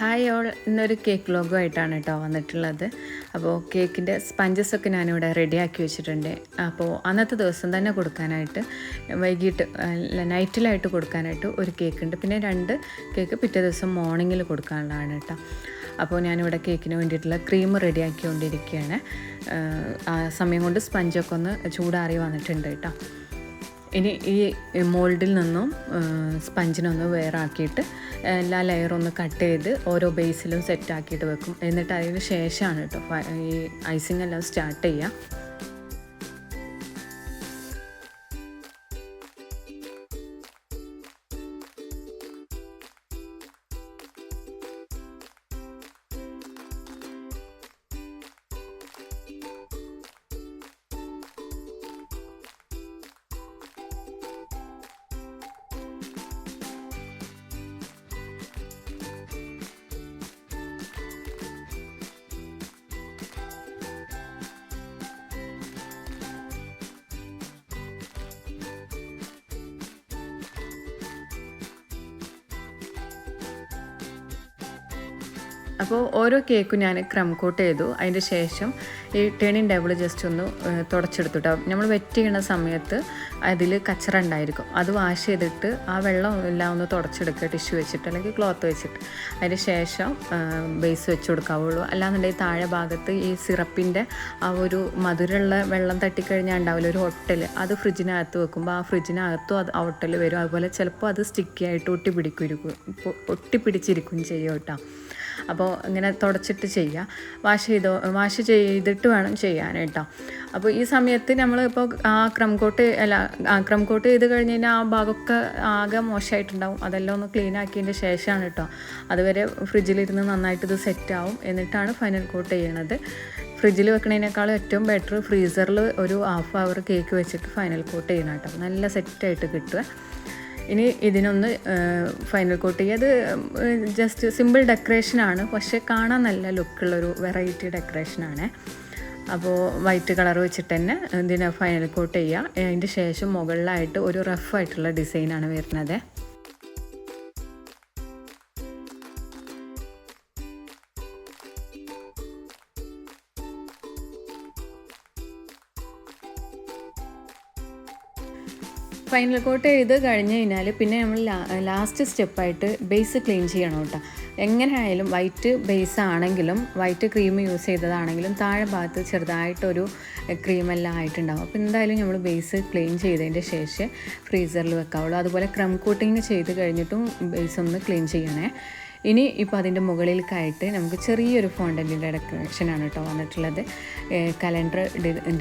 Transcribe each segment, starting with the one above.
Hi all. ഇന്നൊരു cake logo ആയിട്ടാണ് കേട്ടോ വന്നിട്ടുള്ളത്. അപ്പോൾ കേക്കിന്റെ സ്പഞ്ചസൊക്കെ ഞാനിവിടെ റെഡിയാക്കി വെച്ചിട്ടുണ്ട്. അപ്പോൾ അന്നത്തെ ദിവസം തന്നെ കൊടുക്കാനായിട്ട് വൈകിട്ട് നൈറ്റിലായിട്ട് കൊടുക്കാനായിട്ട് ഒരു കേക്ക് ഉണ്ട്. പിന്നെ രണ്ട് കേക്ക് പിറ്റേ ദിവസം മോർണിംഗിൽ കൊടുക്കാനുള്ളതാണ് കേട്ടോ. അപ്പോൾ ഞാനിവിടെ കേക്കിന് വേണ്ടിയിട്ടുള്ള ക്രീം റെഡിയാക്കിക്കൊണ്ടിരിക്കുകയാണ് ആ സമയം കൊണ്ട് സ്പഞ്ചൊക്കെ ഒന്ന് ചൂടാറി വന്നിട്ടുണ്ട് കേട്ടോ. ഇനി ഈ മോൾഡിൽ നിന്നും സ്പഞ്ചിനൊന്ന് വേറാക്കിയിട്ട് എല്ലാ ലെയറും ഒന്ന് കട്ട് ചെയ്ത് ഓരോ ബേസിലും സെറ്റാക്കിയിട്ട് വെക്കും. എന്നിട്ട് അതിന് ശേഷമാണ് കേട്ടോ ഈ ഐസിങ് എല്ലാം സ്റ്റാർട്ട് ചെയ്യുക അപ്പോൾ ഓരോ കേക്കും ഞാൻ ക്രം കോട്ട് ചെയ്തു. അതിന്റെ ശേഷം ഈ ടേണിങ് ടേബിൾ ജസ്റ്റ് ഒന്ന് ഏഹ്, തുടച്ചെടുത്തു കേട്ടോ നമ്മൾ വെറ്റ് ചെയ്യുന്ന സമയത്ത് അതിൽ കച്ചറ ഉണ്ടായിരിക്കും. അത് വാഷ് ചെയ്തിട്ട് ആ വെള്ളം എല്ലാം ഒന്ന് തുടച്ചെടുക്കുക ടിഷ്യൂ വെച്ചിട്ട് അല്ലെങ്കിൽ ക്ലോത്ത് വെച്ചിട്ട്. അതിന് ശേഷം ബേസ് വെച്ച് കൊടുക്കാവുള്ളൂ. അല്ലാന്നുണ്ടെങ്കിൽ താഴെ ഭാഗത്ത് ഈ സിറപ്പിന്റെ ആ ഒരു മധുരമുള്ള വെള്ളം തട്ടിക്കഴിഞ്ഞാൽ ഉണ്ടാവില്ല. ഒരു ഹോട്ടൽ അത് ഫ്രിഡ്ജിനകത്ത് വെക്കുമ്പോൾ ആ ഫ്രിഡ്ജിനകത്തും അത് ആ ഹോട്ടൽ വരും. അതുപോലെ ചിലപ്പോൾ അത് സ്റ്റിക്കി ആയിട്ട് ഒട്ടി പിടിക്കും ഒട്ടിപ്പിടിച്ചിരിക്കും ചെയ്യും കേട്ടോ അപ്പോൾ ഇങ്ങനെ തുടച്ചിട്ട് ചെയ്യുക വാഷ് ചെയ്തോ വാഷ് ചെയ്തിട്ട് വേണം ചെയ്യാൻ കേട്ടോ അപ്പോൾ ഈ സമയത്ത് നമ്മൾ ഇപ്പോൾ ആ ക്രം കോട്ട് അല്ല ആ ക്രം കോട്ട് ചെയ്ത് കഴിഞ്ഞ് കഴിഞ്ഞാൽ ആ ഭാഗമൊക്കെ ആകെ മോശമായിട്ടുണ്ടാവും അതെല്ലാം ഒന്ന് ക്ലീൻ ആക്കിയതിന്റെ ശേഷമാണ് കേട്ടോ അതുവരെ ഫ്രിഡ്ജിലിരുന്ന് നന്നായിട്ട് ഇത് സെറ്റ് ആവും. എന്നിട്ടാണ് ഫൈനൽ കോട്ട് ചെയ്യണത്. ഫ്രിഡ്ജിൽ വെക്കണതിനേക്കാളും ഏറ്റവും ബെറ്റർ ഫ്രീസറിൽ ഒരു ഹാഫ് അവർ കേക്ക് വെച്ചിട്ട് ഫൈനൽ കോട്ട് ചെയ്യണം കേട്ടോ നല്ല സെറ്റായിട്ട് കിട്ടുക. ഇനി ഇതിനൊന്ന് ഫൈനൽ കോട്ട് ചെയ്യുക അത് ജസ്റ്റ് സിമ്പിൾ ഡെക്കറേഷനാണ് പക്ഷേ കാണാൻ നല്ല ലുക്കുള്ളൊരു വെറൈറ്റി ഡെക്കറേഷനാണ് അപ്പോൾ വൈറ്റ് കളർ വെച്ചിട്ട് തന്നെ ഇതിനെ ഫൈനൽ കോട്ട് ചെയ്യുക അതിന്റെ ശേഷം മുകളിലായിട്ട് ഒരു റഫ് റഫായിട്ടുള്ള ഡിസൈനാണ് വരുന്നത്. ഫൈനൽ കോട്ട് ചെയ്ത് കഴിഞ്ഞ് കഴിഞ്ഞാൽ പിന്നെ നമ്മൾ ലാസ്റ്റ് സ്റ്റെപ്പായിട്ട് ബേസ് ക്ലീൻ ചെയ്യണം കേട്ടോ. എങ്ങനെ ആയാലും വൈറ്റ് ബേസ് ആണെങ്കിലും വൈറ്റ് ക്രീം യൂസ് ചെയ്തതാണെങ്കിലും താഴെ ഭാഗത്ത് ചെറുതായിട്ടൊരു ക്രീമെല്ലാം ആയിട്ടുണ്ടാവും. അപ്പോൾ എന്തായാലും നമ്മൾ ബേസ് ക്ലീൻ ചെയ്തതിന്റെ ശേഷം ഫ്രീസറിൽ വെക്കാവുള്ളൂ. അതുപോലെ ക്രം കോട്ടിങ് ചെയ്ത് കഴിഞ്ഞിട്ടും ബേസ് ഒന്ന് ക്ലീൻ ചെയ്യണേ. ഇനി ഇപ്പോൾ അതിന്റെ മുകളിലേക്കായിട്ട് നമുക്ക് ചെറിയൊരു ഫോണ്ടന്റിന്റെ ഡെക്കറേഷനാണ് കേട്ടോ വന്നിട്ടുള്ളത്. കലണ്ടർ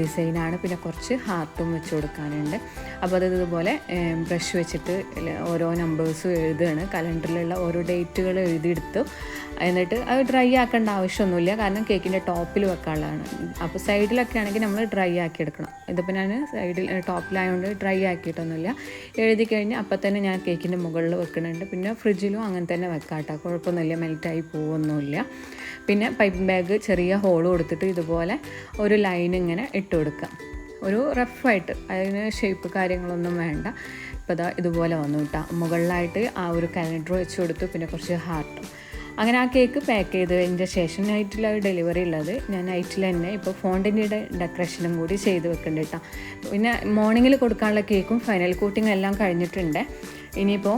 ഡിസൈനാണ് പിന്നെ കുറച്ച് ഹാർട്ടും വെച്ച് കൊടുക്കാനുണ്ട്. അപ്പോൾ അത് ഇതുപോലെ ബ്രഷ് വെച്ചിട്ട് ഓരോ നമ്പേഴ്സും എഴുതുകയാണ്. കലണ്ടറിലുള്ള ഓരോ ഡേറ്റുകൾ എഴുതിയെടുത്തു. എന്നിട്ട് അത് ഡ്രൈ ആക്കേണ്ട ആവശ്യമൊന്നുമില്ല. കാരണം കേക്കിന്റെ ടോപ്പിൽ വെക്കാനുള്ളതാണ്. അപ്പോൾ സൈഡിലൊക്കെ ആണെങ്കിൽ നമ്മൾ ഡ്രൈ ആക്കി എടുക്കണം ഇതിപ്പോൾ ഞാൻ സൈഡിൽ ടോപ്പിലായതുകൊണ്ട് ഡ്രൈ ആക്കിയിട്ടൊന്നുമില്ല. എഴുതി കഴിഞ്ഞ് അപ്പോൾ തന്നെ ഞാൻ കേക്കിന്റെ മുകളിൽ വെക്കുന്നുണ്ട് പിന്നെ ഫ്രിഡ്ജിലും അങ്ങനെ തന്നെ വെക്കാം കേട്ടോ കുഴപ്പമൊന്നുമില്ല. മെൽറ്റായി പോവൊന്നുമില്ല. പിന്നെ പൈപ്പ് ബാഗ് ചെറിയ ഹോൾ കൊടുത്തിട്ട് ഇതുപോലെ ഒരു ലൈൻ ഇങ്ങനെ ഇട്ട് കൊടുക്കാം. ഒരു റഫായിട്ട് അതിന് ഷേപ്പ് കാര്യങ്ങളൊന്നും വേണ്ട. ഇപ്പോൾ ഇതാ ഇതുപോലെ വന്നു കേട്ടോ. മുകളിലായിട്ട് ആ ഒരു കലണ്ടർ വെച്ച് കൊടുത്തു. പിന്നെ കുറച്ച് ഹാർട്ടും അങ്ങനെ ആ കേക്ക് പാക്ക് ചെയ്തതിന്റെ ശേഷം നൈറ്റിലാണ് ഡെലിവറി ഉള്ളത് ഞാൻ നൈറ്റിൽ തന്നെ ഇപ്പോൾ ഫോണ്ടിന്റെ ഡെക്കറേഷനും കൂടി ചെയ്ത് വെക്കുന്നുണ്ട് കേട്ടോ. പിന്നെ മോർണിംഗിൽ കൊടുക്കാനുള്ള കേക്കും ഫൈനൽ കോട്ടിംഗ് എല്ലാം കഴിഞ്ഞിട്ടുണ്ട്. ഇനിയിപ്പോൾ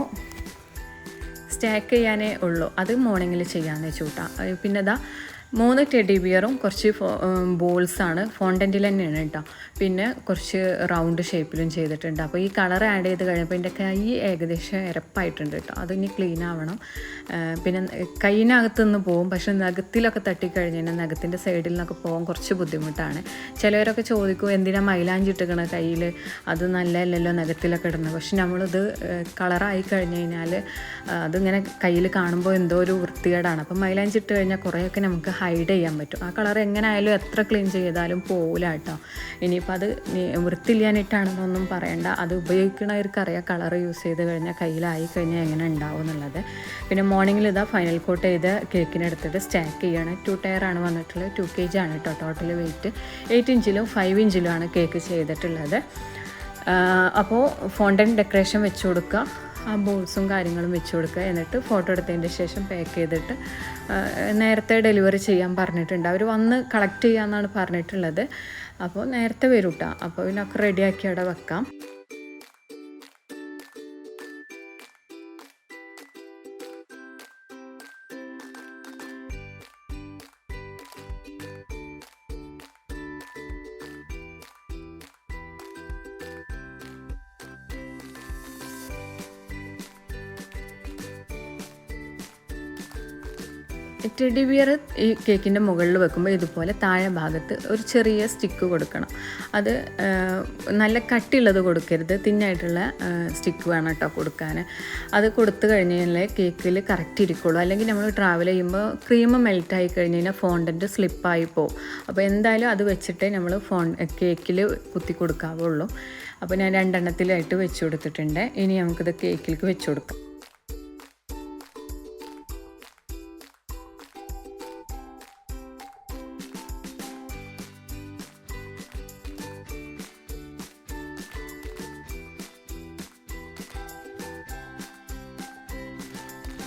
സ്റ്റാക്ക് ചെയ്യാനേ ഉള്ളൂ. അത് മോർണിംഗിൽ ചെയ്യാമെന്ന് വെച്ചു കേട്ടോ. പിന്നെ ഇതാ മൂന്ന് ടെഡി ബിയറും കുറച്ച് ബോൾസാണ് ഫോണ്ടന്റിൽ തന്നെയാണ് കേട്ടോ. പിന്നെ കുറച്ച് റൗണ്ട് ഷേപ്പിലും ചെയ്തിട്ടുണ്ട്. അപ്പോൾ ഈ കളർ ആഡ് ചെയ്ത് കഴിഞ്ഞപ്പോൾ എന്റെ കൈ ഏകദേശം ഇരപ്പായിട്ടുണ്ട് കേട്ടോ. അതിനി ക്ലീൻ ആവണം. പിന്നെ കൈയിനകത്ത് നിന്ന് പോകും പക്ഷെ നഖത്തിലൊക്കെ തട്ടിക്കഴിഞ്ഞ് കഴിഞ്ഞാൽ നഖത്തിന്റെ സൈഡിൽ നിന്നൊക്കെ പോകാൻ കുറച്ച് ബുദ്ധിമുട്ടാണ്. ചിലവരൊക്കെ ചോദിക്കും എന്തിനാ മൈലാഞ്ചി ഇട്ടിക്കണ കയ്യിൽ അത് നല്ലതല്ലല്ലോ നഖത്തിലൊക്കെ ഇടുന്നത്. പക്ഷെ നമ്മളിത് കളറായി കഴിഞ്ഞ് കഴിഞ്ഞാൽ അതിങ്ങനെ കയ്യിൽ കാണുമ്പോൾ എന്തോ ഒരു വൃത്തികേടാണ്. അപ്പോൾ മൈലാഞ്ചി ഇട്ട് കഴിഞ്ഞാൽ കുറേയൊക്കെ നമുക്ക് ഹൈഡ് ചെയ്യാൻ പറ്റും. ആ കളർ എങ്ങനെ ആയാലും എത്ര ക്ലീൻ ചെയ്താലും പോകില്ല കേട്ടോ ഇനിയിപ്പോൾ അത് വൃത്തിയില്ലാനിട്ടാണെന്നൊന്നും പറയണ്ട. അത് ഉപയോഗിക്കണവർക്കറിയാം കളർ യൂസ് ചെയ്ത് കഴിഞ്ഞാൽ കയ്യിലായി കഴിഞ്ഞാൽ എങ്ങനെ ഉണ്ടാവും എന്നുള്ളത്. പിന്നെ മോർണിംഗിൽ ഇതാ ഫൈനൽ കോട്ട് ചെയ്ത് കേക്കിനെടുത്തിട്ട് സ്റ്റാക്ക് ചെയ്യണം. ടു ടയറാണ് വന്നിട്ടുള്ളത്. ടു കെ ജി ആണ് കേട്ടോ ടോട്ടൽ വെയിറ്റ് എയ്റ്റ് ഇഞ്ചിലും ഫൈവ് ഇഞ്ചിലും ആണ് കേക്ക് ചെയ്തിട്ടുള്ളത്. അപ്പോൾ ഫോണ്ടൻ ഡെക്കറേഷൻ വെച്ച് കൊടുക്കുക ആ ബോൾസും കാര്യങ്ങളും വെച്ച് കൊടുക്കുക. എന്നിട്ട് ഫോട്ടോ എടുത്തതിന്റെ ശേഷം പാക്ക് ചെയ്തിട്ട് നേരത്തെ ഡെലിവറി ചെയ്യാൻ പറഞ്ഞിട്ടുണ്ട്. അവർ വന്ന് കളക്ട് ചെയ്യാമെന്നാണ് പറഞ്ഞിട്ടുള്ളത്. അപ്പോൾ നേരത്തെ വരും കേട്ടോ അപ്പോൾ ഇതിനൊക്കെ റെഡിയാക്കി അവിടെ വെക്കാം. ടെഡി ബിയർ ഈ കേക്കിന്റെ മുകളിൽ വെക്കുമ്പോൾ ഇതുപോലെ താഴെ ഭാഗത്ത് ഒരു ചെറിയ സ്റ്റിക്ക് കൊടുക്കണം. അത് നല്ല കട്ടിയുള്ളത് കൊടുക്കരുത്. തിന്നായിട്ടുള്ള സ്റ്റിക്ക് വേണം കേട്ടോ കൊടുക്കാൻ. അത് കൊടുത്തു കഴിഞ്ഞ് കഴിഞ്ഞാൽ കേക്കിൽ കറക്റ്റ് ഇരിക്കുള്ളൂ. അല്ലെങ്കിൽ നമ്മൾ ട്രാവൽ ചെയ്യുമ്പോൾ ക്രീം മെൽറ്റായി കഴിഞ്ഞ് കഴിഞ്ഞാൽ ഫോണ്ടന്റ് സ്ലിപ്പായി പോകും അപ്പോൾ എന്തായാലും അത് വെച്ചിട്ടേ നമ്മൾ ഫോൺ കേക്കിൽ കുത്തി കൊടുക്കാവുള്ളൂ. അപ്പോൾ ഞാൻ രണ്ടെണ്ണത്തിലായിട്ട് വെച്ച് കൊടുത്തിട്ടുണ്ട്. ഇനി നമുക്കിത് കേക്കിലേക്ക് വെച്ച് കൊടുക്കാം.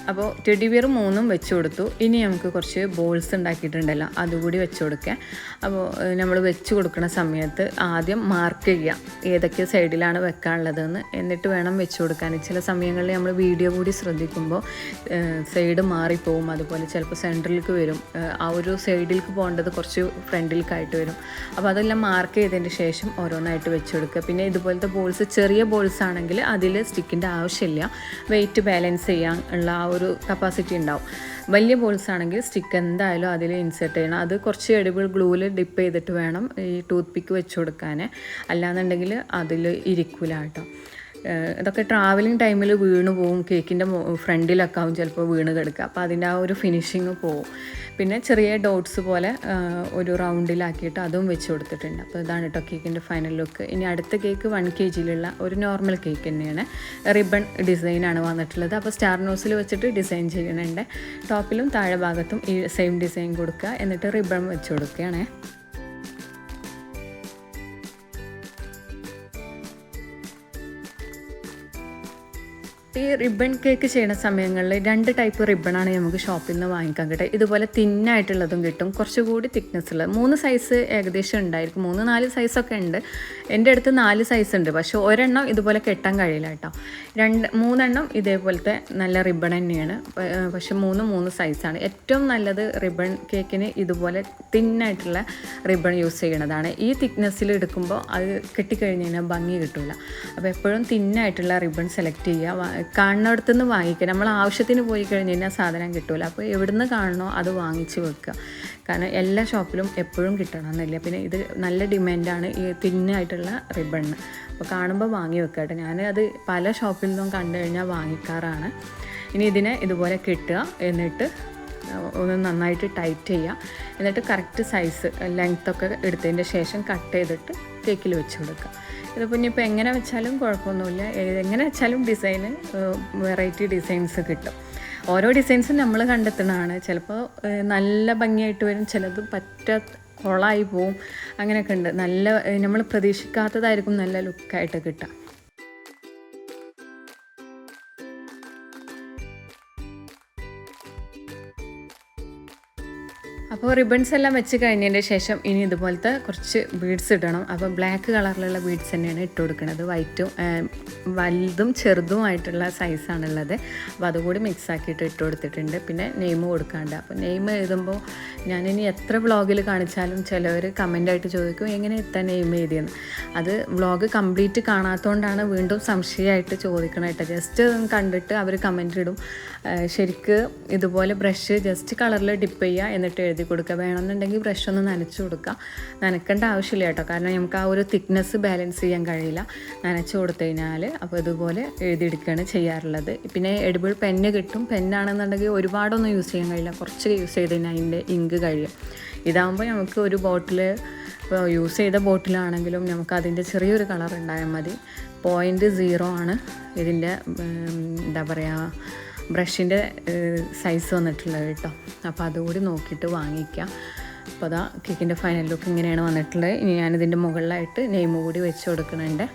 അപ്പോൾ ടെഡി ബിയർ മൂന്നും വെച്ച് കൊടുത്തു. ഇനി നമുക്ക് കുറച്ച് ബോൾസ് ഉണ്ടാക്കിയിട്ടുണ്ടല്ലോ അതുകൂടി വെച്ച് കൊടുക്കാം അപ്പോൾ നമ്മൾ വെച്ച് കൊടുക്കുന്ന സമയത്ത് ആദ്യം മാർക്ക് ചെയ്യാം. ഏതൊക്കെ സൈഡിലാണ് വെക്കാനുള്ളതെന്ന്. എന്നിട്ട് വേണം വെച്ച് കൊടുക്കാൻ ചില സമയങ്ങളിൽ നമ്മൾ വീഡിയോ കൂടി ശ്രദ്ധിക്കുമ്പോൾ സൈഡ് മാറിപ്പോവും. അതുപോലെ ചിലപ്പോൾ സെന്ററിലേക്ക് വരും. ആ ഒരു സൈഡിലേക്ക് പോകേണ്ടത് കുറച്ച് ഫ്രണ്ടിലേക്കായിട്ട് വരും. അപ്പോൾ അതെല്ലാം മാർക്ക് ചെയ്തതിന് ശേഷം ഓരോന്നായിട്ട് വെച്ച് കൊടുക്കുക. പിന്നെ ഇതുപോലത്തെ ബോൾസ് ചെറിയ ബോൾസ് ആണെങ്കിൽ അതിൽ സ്റ്റിക്കിന്റെ ആവശ്യമില്ല. വെയിറ്റ് ബാലൻസ് ചെയ്യാൻ ഉള്ള ആ ഒരു കപ്പാസിറ്റി ഉണ്ടാവും. വലിയ ബോൾസ് ആണെങ്കിൽ സ്റ്റിക്ക് എന്തായാലും അതിൽ ഇൻസെർട്ട് ചെയ്യണം. അത് കുറച്ച് എഡിബിൾ ഗ്ലൂവിൽ ഡിപ്പ് ചെയ്തിട്ട് വേണം ഈ ടൂത്ത് പിക്ക് വെച്ച് കൊടുക്കാൻ. അല്ലാന്നുണ്ടെങ്കിൽ അതിൽ ഇരിക്കൂല കേട്ടോ. ഇതൊക്കെ ട്രാവലിംഗ് ടൈമിൽ വീണ് പോവും. കേക്കിന്റെ ഫ്രണ്ടിലൊക്കെ ആവും. ചിലപ്പോൾ വീണ് കിടക്കുക. അപ്പോൾ അതിന്റെ ആ ഒരു ഫിനിഷിങ് പോവും. പിന്നെ ചെറിയ ഡോട്ട്സ് പോലെ ഒരു റൗണ്ടിലാക്കിയിട്ട് അതും വെച്ച് കൊടുത്തിട്ടുണ്ട്. അപ്പോൾ ഇതാണ് കേട്ടോ കേക്കിന്റെ ഫൈനൽ ലുക്ക് ഇനി അടുത്ത കേക്ക് വൺ കെ ജിയിലുള്ള ഒരു നോർമൽ കേക്ക് തന്നെയാണ്. റിബൺ ഡിസൈനാണ് വന്നിട്ടുള്ളത്. അപ്പോൾ സ്റ്റാർ നോസിൽ വെച്ചിട്ട് ഡിസൈൻ ചെയ്യണുണ്ട്. ടോപ്പിലും താഴെ ഭാഗത്തും ഈ സെയിം ഡിസൈൻ കൊടുക്കുക. എന്നിട്ട് റിബൺ വെച്ച് കൊടുക്കുകയാണേ. ഈ റിബൺ കേക്ക് ചെയ്യുന്ന സമയങ്ങളിൽ രണ്ട് ടൈപ്പ് റിബണാണ് നമുക്ക് ഷോപ്പിൽ നിന്ന് വാങ്ങിക്കാൻ കിട്ടുക. ഇതുപോലെ തിന്നായിട്ടുള്ളതും കിട്ടും. കുറച്ചുകൂടി തിക്നെസ് ഉള്ളത്. മൂന്ന് സൈസ് ഏകദേശം ഉണ്ടായിരിക്കും. മൂന്ന് നാല് സൈസൊക്കെ ഉണ്ട്. എന്റെ അടുത്ത് നാല് സൈസ് ഉണ്ട്. പക്ഷേ ഒരെണ്ണം ഇതുപോലെ കെട്ടാൻ കഴിയില്ല കേട്ടോ. രണ്ട് മൂന്നെണ്ണം ഇതേപോലത്തെ നല്ല റിബൺ തന്നെയാണ്. പക്ഷേ മൂന്ന് മൂന്ന് സൈസാണ് ഏറ്റവും നല്ലത് റിബൺ കേക്കിന് ഇതുപോലെ തിന്നായിട്ടുള്ള റിബൺ യൂസ് ചെയ്യണതാണ് ഈ തിക്നെസ്സിൽ എടുക്കുമ്പോൾ അത് കെട്ടിക്കഴിഞ്ഞ് കഴിഞ്ഞാൽ ഭംഗി കിട്ടില്ല അപ്പോൾ എപ്പോഴും തിന്നായിട്ടുള്ള റിബൺ സെലക്ട് ചെയ്യുക. വാ- കാണുന്നിടത്ത് നിന്ന് വാങ്ങിക്കുക. നമ്മൾ ആവശ്യത്തിന് പോയി കഴിഞ്ഞ് കഴിഞ്ഞാൽ സാധനം കിട്ടില്ല അപ്പോൾ എവിടുന്ന് കാണണോ അത് വാങ്ങിച്ച് വെക്കുക. കാരണം എല്ലാ ഷോപ്പിലും എപ്പോഴും കിട്ടണമെന്നില്ല. പിന്നെ ഇത് നല്ല ഡിമാൻഡാണ് ഈ തിന്നായിട്ടുള്ള റിബണ് അപ്പോൾ കാണുമ്പോൾ വാങ്ങി വെക്കുക കേട്ടോ. ഞാൻ അത് പല ഷോപ്പിൽ നിന്നും കണ്ടു കഴിഞ്ഞാൽ വാങ്ങിക്കാറാണ്. ഇനി ഇതിനെ ഇതുപോലെ കിട്ടുക. എന്നിട്ട് ഒന്ന് നന്നായിട്ട് ടൈറ്റ് ചെയ്യുക. എന്നിട്ട് കറക്റ്റ് സൈസ് ലെങ്ത്തൊക്കെ എടുത്തതിന്റെ ശേഷം കട്ട് ചെയ്തിട്ട് കേക്കിൽ വെച്ച് കൊടുക്കുക. ഇതിപ്പോൾ ഇനിയിപ്പോൾ എങ്ങനെ വെച്ചാലും കുഴപ്പമൊന്നുമില്ല. എങ്ങനെ വെച്ചാലും ഡിസൈന് വെറൈറ്റി ഡിസൈൻസ് കിട്ടും. ഓരോ ഡിസൈൻസും നമ്മൾ കണ്ടെത്തണതാണ് ചിലപ്പോൾ നല്ല ഭംഗിയായിട്ട് വരും ചിലത് പറ്റ കൊളായി പോവും. അങ്ങനെയൊക്കെ ഉണ്ട്. നല്ല നമ്മൾ പ്രതീക്ഷിക്കാത്തതായിരിക്കും നല്ല ലുക്കായിട്ട് കിട്ടുക. അപ്പോൾ റിബൺസ് എല്ലാം വെച്ച് കഴിഞ്ഞതിന്റെ ശേഷം ഇനി ഇതുപോലത്തെ കുറച്ച് ബീഡ്സ് ഇടണം. അപ്പോൾ ബ്ലാക്ക് കളറിലുള്ള ബീഡ്സ് തന്നെയാണ് ഇട്ട് കൊടുക്കുന്നത്. വൈറ്റും വലുതും ചെറുതുമായിട്ടുള്ള സൈസാണുള്ളത് അപ്പോൾ അതുകൂടി മിക്സ് ആക്കിയിട്ട് ഇട്ട് കൊടുത്തിട്ടുണ്ട്. പിന്നെ നെയിം കൊടുക്കാണ്ട്. അപ്പോൾ നെയിം എഴുതുമ്പോൾ ഞാനിനി എത്ര വ്ളോഗിൽ കാണിച്ചാലും ചിലവർ കമന്റായിട്ട് ചോദിക്കും എങ്ങനെ എത്ര നെയിം എഴുതിയെന്ന്? അത് വ്ളോഗ് കംപ്ലീറ്റ് കാണാത്തതുകൊണ്ടാണ് വീണ്ടും സംശയമായിട്ട് ചോദിക്കണം കേട്ടോ. ജസ്റ്റ് കണ്ടിട്ട് അവർ കമന്റ് ഇടും. ശരിക്ക് ഇതുപോലെ ബ്രഷ് ജസ്റ്റ് കളറിൽ ഡിപ്പ് ചെയ്യുക എന്നിട്ട് എഴുതി കൊടുക്കുക. വേണമെന്നുണ്ടെങ്കിൽ ബ്രഷ് ഒന്ന് നനച്ച് കൊടുക്കുക. നനക്കേണ്ട ആവശ്യമില്ല കേട്ടോ. കാരണം നമുക്ക് ആ ഒരു തിക്നെസ് ബാലൻസ് ചെയ്യാൻ കഴിയില്ല. നനച്ച് കൊടുത്തു കഴിഞ്ഞാൽ അപ്പോൾ ഇതുപോലെ എഴുതിയെടുക്കുകയാണ് ചെയ്യാറുള്ളത്. പിന്നെ എഡിബിൾ പെന്ന് കിട്ടും. പെന്നാണെന്നുണ്ടെങ്കിൽ ഒരുപാടൊന്നും യൂസ് ചെയ്യാൻ കഴിയില്ല. കുറച്ച് യൂസ് ചെയ്ത് കഴിഞ്ഞാൽ അതിന്റെ ഇങ്ക് കഴിയും. ഇതാകുമ്പോൾ നമുക്ക് ഒരു ബോട്ടിൽ ഇപ്പോൾ യൂസ് ചെയ്ത ബോട്ടിലാണെങ്കിലും നമുക്ക് അതിന്റെ ചെറിയൊരു കളർ ഉണ്ടായാൽ മതി. പോയിന്റ് സീറോ ആണ് ഇതിന്റെ എന്താ പറയുക ബ്രഷിന്റെ സൈസ് വന്നിട്ടുള്ളത് കേട്ടോ അപ്പോൾ അതുകൂടി നോക്കിയിട്ട് വാങ്ങിക്കാം. അപ്പോൾ അതാ കേക്കിന്റെ ഫൈനൽ ലുക്ക് ഇങ്ങനെയാണ് വന്നിട്ടുള്ളത്. ഇനി ഞാനിതിന്റെ മുകളിലായിട്ട് നെയ്മ് കൂടി വെച്ച് കൊടുക്കുന്നുണ്ട്.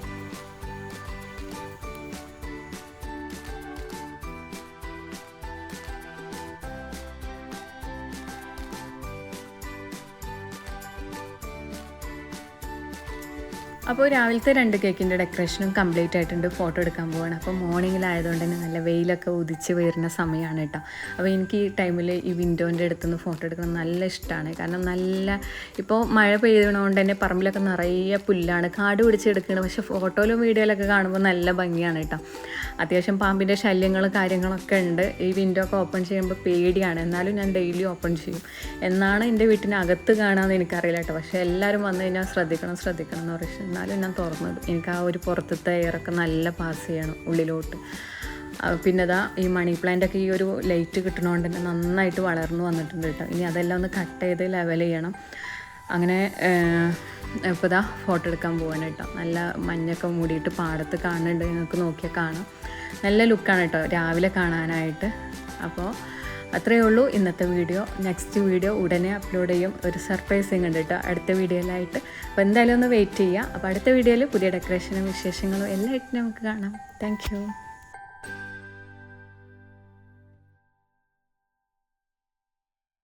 അപ്പോൾ രാവിലത്തെ രണ്ട് കേക്കിന്റെ ഡെക്കറേഷനും കംപ്ലീറ്റ് ആയിട്ടുണ്ട്. ഫോട്ടോ എടുക്കാൻ പോവാണ്. അപ്പോൾ മോർണിംഗിലായതുകൊണ്ട് തന്നെ നല്ല വെയിലൊക്കെ ഉദിച്ച് വരുന്ന സമയമാണ് കേട്ടോ. അപ്പോൾ എനിക്ക് ഈ ടൈമിൽ ഈ വിൻഡോന്റെ അടുത്തുനിന്ന് ഫോട്ടോ എടുക്കുന്നത് നല്ല ഇഷ്ടമാണ്. കാരണം നല്ല ഇപ്പോൾ മഴ പെയ്യണതുകൊണ്ട് തന്നെ പറമ്പിലൊക്കെ നിറയെ പുല്ലാണ്. കാട് പിടിച്ചെടുക്കുന്നത് പക്ഷേ ഫോട്ടോയിലും വീഡിയോയിലൊക്കെ കാണുമ്പോൾ നല്ല ഭംഗിയാണ് കേട്ടോ. അത്യാവശ്യം പാമ്പിന്റെ ശല്യങ്ങളും കാര്യങ്ങളൊക്കെ ഉണ്ട്. ഈ വിൻഡോ ഒക്കെ ഓപ്പൺ ചെയ്യുമ്പോൾ പേടിയാണ്. എന്നാലും ഞാൻ ഡെയിലി ഓപ്പൺ ചെയ്യും. എന്നാണ് എന്റെ വീട്ടിനകത്ത് കാണാമെന്ന് എനിക്കറിയില്ല കേട്ടോ. പക്ഷേ എല്ലാവരും വന്നു കഴിഞ്ഞാൽ ശ്രദ്ധിക്കണം ശ്രദ്ധിക്കണം എന്ന് പറയും എന്നാലും ഞാൻ തുറന്നത്. എനിക്ക് ആ ഒരു പുറത്തത്തെ എയറൊക്കെ നല്ല പാസ് ചെയ്യണം ഉള്ളിലോട്ട്. പിന്നെ ഇതാ ഈ മണി പ്ലാന്റൊക്കെ ഈ ഒരു ലൈറ്റ് കിട്ടണോണ്ട് തന്നെ നന്നായിട്ട് വളർന്നു വന്നിട്ടുണ്ട് കേട്ടോ. ഇനി അതെല്ലാം ഒന്ന് കട്ട് ചെയ്ത് ലെവൽ ചെയ്യണം. അങ്ങനെ ഇപ്പോൾ ഇതാ ഫോട്ടോ എടുക്കാൻ പോവാണ് കേട്ടോ. നല്ല മഞ്ഞൊക്കെ മൂടിയിട്ട് പാടത്ത് കാണുന്നുണ്ട്. നിങ്ങൾക്ക് നോക്കിയാൽ കാണാം. നല്ല ലുക്കാണ് കേട്ടോ. രാവിലെ കാണാനായിട്ട്. അപ്പോൾ അത്രയേ ഉള്ളൂ. ഇന്നത്തെ വീഡിയോ. നെക്സ്റ്റ് വീഡിയോ ഉടനെ അപ്ലോഡ് ചെയ്യും. ഒരു സർപ്രൈസിങ് ഉണ്ട് അടുത്ത വീഡിയോയിലായിട്ട്. അപ്പോൾ എന്തായാലും ഒന്ന് വെയിറ്റ് ചെയ്യുക. അപ്പോൾ അടുത്ത വീഡിയോയിൽ പുതിയ ഡെക്കറേഷനും വിശേഷങ്ങളും എല്ലാം ആയിട്ട് നമുക്ക് കാണാം. താങ്ക്